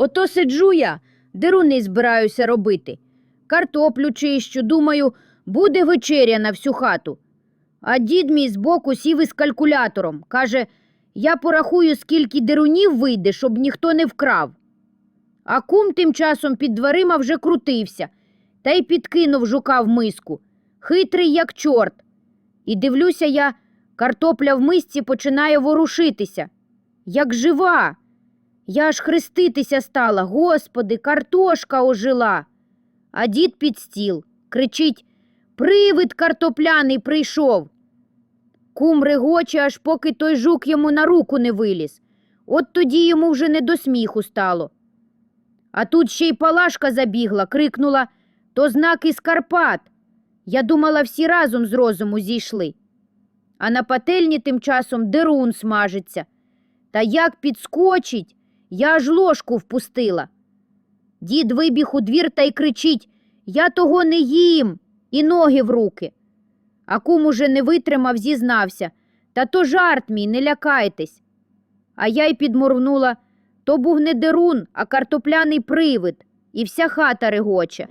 Ото сиджу я, деруни збираюся робити. Картоплю чищу, думаю, буде вечеря на всю хату. А дід мій збоку сів із калькулятором. Каже, я порахую, скільки дерунів вийде, щоб ніхто не вкрав. А кум тим часом під дверима вже крутився та й підкинув жука в миску. Хитрий, як чорт. І дивлюся я, картопля в мисці починає ворушитися, як жива. Я аж хреститися стала, господи, картошка ожила. А дід під стіл кричить Привид картопляний прийшов. Кум регоче, аж поки той жук йому на руку не виліз. От тоді йому вже не до сміху стало. А тут ще й палашка забігла, крикнула то знак із Карпат. Я думала, всі разом з розуму зійшли. А на пательні тим часом дерун смажиться. Та як підскочить, я аж ложку впустила. Дід вибіг у двір та й кричить Я того не їм, і ноги в руки. А кум уже не витримав, зізнався. Та то жарт мій, не лякайтесь. А я й підморгнула то був не дерун, а картопляний привид, і вся хата регоче.